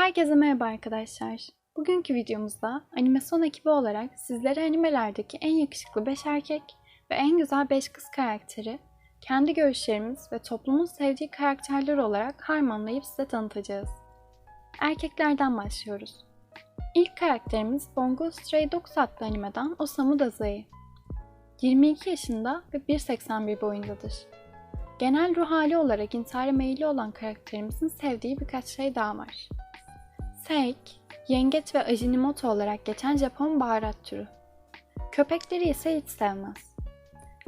Herkese merhaba arkadaşlar. Bugünkü videomuzda animasyon ekibi olarak sizlere animelerdeki en yakışıklı 5 erkek ve en güzel 5 kız karakteri, kendi görüşlerimiz ve toplumun sevdiği karakterler olarak harmanlayıp size tanıtacağız. Erkeklerden başlıyoruz. İlk karakterimiz Bongo Stray Dogs adlı animeden Osamu Dazai. 22 yaşında ve 1.81 boyundadır. Genel ruh hali olarak intihara meyilli olan karakterimizin sevdiği birkaç şey daha var. Seik, yengeç ve ajinomoto olarak geçen Japon baharat türü. Köpekleri ise hiç sevmez.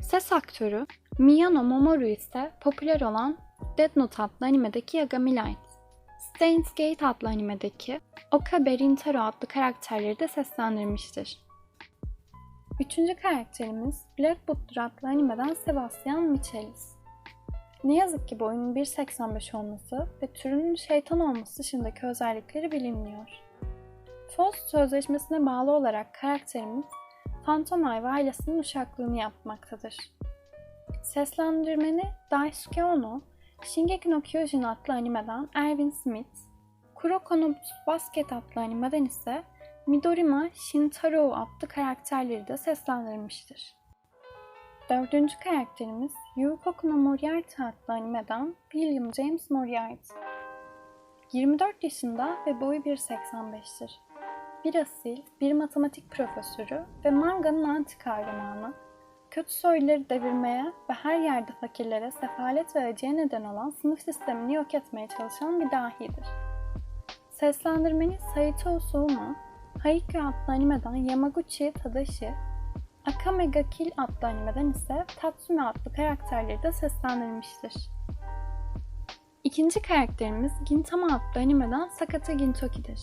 Ses aktörü Miyano Momoru ise popüler olan Death Note adlı animedeki Yagami Light. Steins Gate adlı animedeki Okabe Rintaro adlı karakterleri de seslendirmiştir. Üçüncü karakterimiz Black Butler adlı animeden Sebastian Michelis. Ne yazık ki boyunun 1.85 olması ve türünün şeytan olması dışındaki özellikleri bilinmiyor. Faust Sözleşmesi'ne bağlı olarak karakterimiz Phantom Eye ve ailesinin uşaklığını yapmaktadır. Seslendirmeni Daisuke Ono, Shingeki no Kyojin adlı animeden Erwin Smith, Kuroko no Basket adlı animeden ise Midorima Shintaro adlı karakterleri de seslendirmiştir. Dördüncü karakterimiz Yukoku no Moriarty adlı animeden William James Moriarty. 24 yaşında ve boyu 1.85'tir. Bir asil, bir matematik profesörü ve manganın anti kahramanı, kötü soyları devirmeye ve her yerde fakirlere sefalet ve acıya neden olan sınıf sistemini yok etmeye çalışan bir dahidir. Seslendirmeni Saito Osuuma, Haikyuu adlı animeden Yamaguchi Tadashi Akame ga Kill adlı animeden ise Tatsume adlı karakterleri de seslendirilmiştir. İkinci karakterimiz Gintama adlı animeden Sakata Gintoki'dir.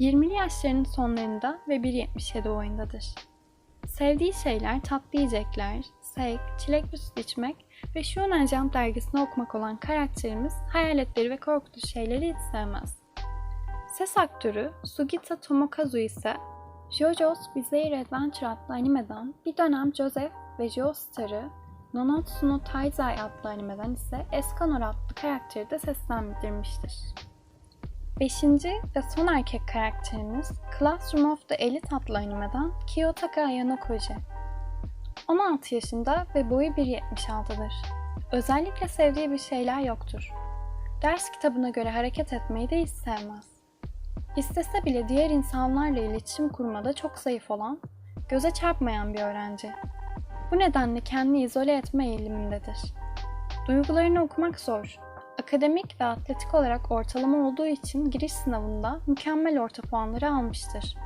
20'li yaşlarının sonlarında ve 1.77 boyundadır. Sevdiği şeyler tatlı yiyecekler, seik, çilekli süt içmek ve Shonen Jump dergisini okumak olan karakterimiz hayaletleri ve korkutucu şeyleri hiç sevmez. Ses aktörü Sugita Tomokazu ise JoJo's Bizarre Adventure adlı animeden bir dönem Joseph ve Joestar'ı, Nanatsu no Taizai adlı animeden ise Escanor adlı karakteri de seslendirmiştir. Beşinci ve son erkek karakterimiz Classroom of the Elite adlı animeden Kiyotaka Ayanokoji. 16 yaşında ve boyu 1.76'dır. Özellikle sevdiği bir şeyler yoktur. Ders kitabına göre hareket etmeyi de hiç sevmez. İstese bile diğer insanlarla iletişim kurmada çok zayıf olan, göze çarpmayan bir öğrenci. Bu nedenle kendini izole etme eğilimindedir. Duygularını okumak zor. Akademik ve atletik olarak ortalama olduğu için giriş sınavında mükemmel orta puanları almıştır.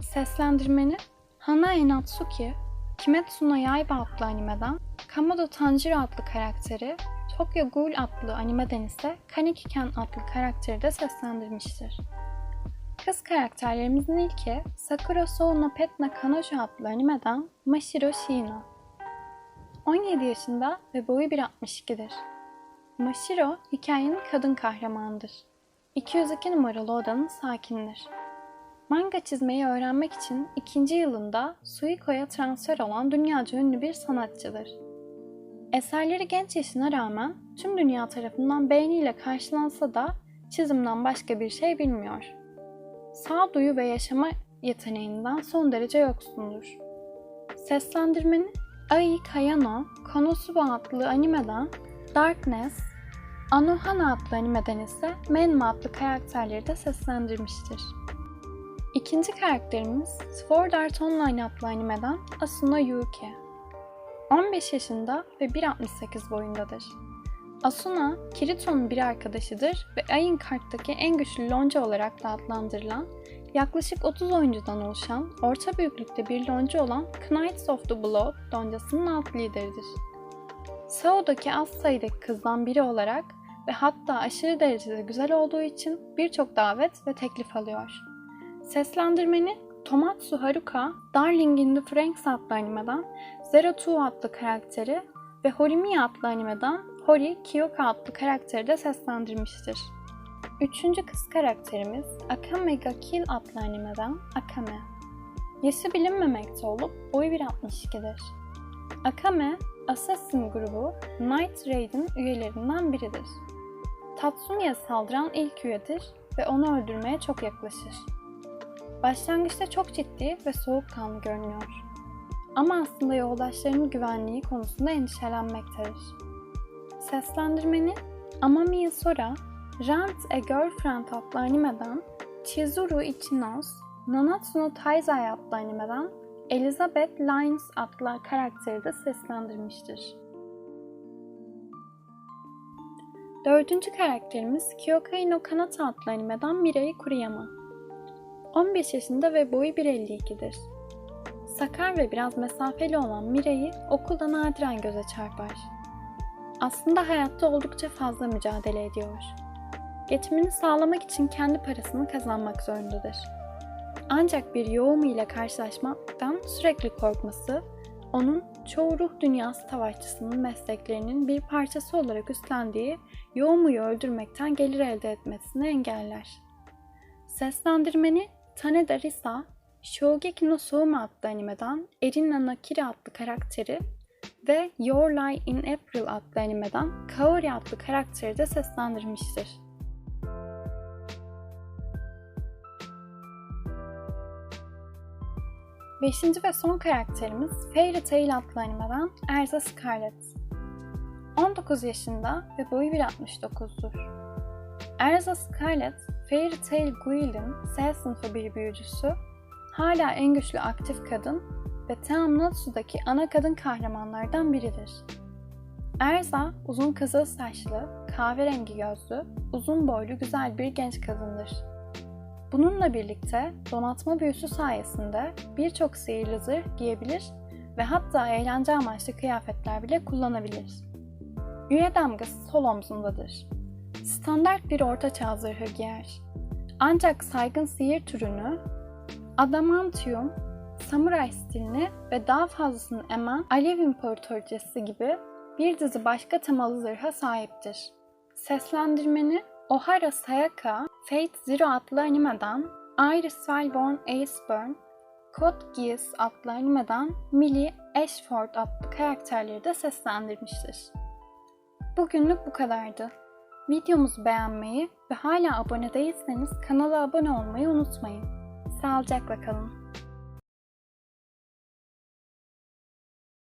Seslendirmeni Hanae Natsuki, Kimetsu no Yaiba adlı animeden Kamado Tanjiro adlı karakteri Tokyo Ghoul adlı animeden ise Kaneki Ken adlı karakteri de seslendirmiştir. Kız karakterlerimizin ilki Sakura Sou no Pet na Kanojo adlı animeden Mashiro Shino. 17 yaşında ve boyu 1.62'dir. Mashiro hikayenin kadın kahramanıdır. 202 numaralı odanın sakinidir. Manga çizmeyi öğrenmek için ikinci yılında Suiko'ya transfer olan dünyaca ünlü bir sanatçıdır. Eserleri genç yaşına rağmen tüm dünya tarafından beğeniyle karşılansa da çizimden başka bir şey bilmiyor. Sağduyu ve yaşama yeteneğinden son derece yoksundur. Seslendirmeni Ai Kayano, Konosuba adlı animeden Darkness, Anohana adlı animeden ise Menma adlı karakterleri de seslendirmiştir. İkinci karakterimiz Sword Art Online adlı animeden Asuna Yuki. 15 yaşında ve 1.68 boyundadır. Asuna, Kirito'nun bir arkadaşıdır ve Ayın karttaki en güçlü lonca olarak da adlandırılan, yaklaşık 30 oyuncudan oluşan, orta büyüklükte bir lonca olan Knights of the Blood loncasının alt lideridir. Sao'daki az sayıdaki kızdan biri olarak ve hatta aşırı derecede güzel olduğu için birçok davet ve teklif alıyor. Seslendirmeni Tomatsu Haruka, Darling in the Franxx adlı animeden Zero Two adlı karakteri ve Horimiya adlı animeden Hori Kyoka adlı karakteri de seslendirmiştir. Üçüncü kız karakterimiz Akame ga Kill adlı animeden Akame. Yaşı bilinmemekte olup boyu 1.62'dir. Akame, Assassin grubu Night Raid'in üyelerinden biridir. Tatsumi'ye saldıran ilk üyedir ve onu öldürmeye çok yaklaşır. Başlangıçta çok ciddi ve soğukkanlı görünüyor. Ama aslında yoldaşlarının güvenliği konusunda endişelenmektedir. Seslendirmeni Amamiya Sora, Rent a Girlfriend adlı animeden, Chizuru Ichinos, Nanatsu no Taizai adlı animeden Elizabeth Lyons adlı karakteri de seslendirmiştir. Dördüncü karakterimiz Kyokai no Kanata adlı animeden Mirai Kuriyama. 15 yaşında ve boyu 1.52'dir. Sakar ve biraz mesafeli olan Mirai'yi okulda nadiren göze çarpar. Aslında hayatta oldukça fazla mücadele ediyor. Geçimini sağlamak için kendi parasını kazanmak zorundadır. Ancak bir yoğumu ile karşılaşmaktan sürekli korkması, onun çoğu ruh dünyası savaşçısının mesleklerinin bir parçası olarak üstlendiği yoğumuyu öldürmekten gelir elde etmesini engeller. Seslendirmeni Taneda Risa, Shogeki no Souma adlı animeden Erina Nakiri adlı karakteri ve Your Lie in April adlı animeden Kaori adlı karakteri de seslendirmiştir. Beşinci ve son karakterimiz Fairy Tail adlı animeden Erza Scarlet. 19 yaşında ve boyu 1.69'dur. Erza Scarlet, Fairy Tail Guild'in S sınıfı bir büyücüsü, hala en güçlü aktif kadın ve Teamnatsu'daki ana kadın kahramanlardan biridir. Erza, uzun kızıl saçlı, kahverengi gözlü, uzun boylu güzel bir genç kadındır. Bununla birlikte donatma büyüsü sayesinde birçok sihirli zırh giyebilir ve hatta eğlence amaçlı kıyafetler bile kullanabilir. Üye damgası sol omzundadır. Standart bir ortaçağ zırhı giyer. Ancak saygın sihir türünü, adamantium, samuray stilini ve daha fazlasını emen Alev İmparatorcası gibi bir dizi başka temalı zırha sahiptir. Seslendirmeni Ohara Sayaka, Fate Zero adlı animeden Iris Wellborn Aceburn, Code Geass adlı animeden Millie Ashford adlı karakterleri de seslendirmiştir. Bugünlük bu kadardı. Videomuzu beğenmeyi ve hala abone değilseniz kanala abone olmayı unutmayın. Sağlıcakla kalın.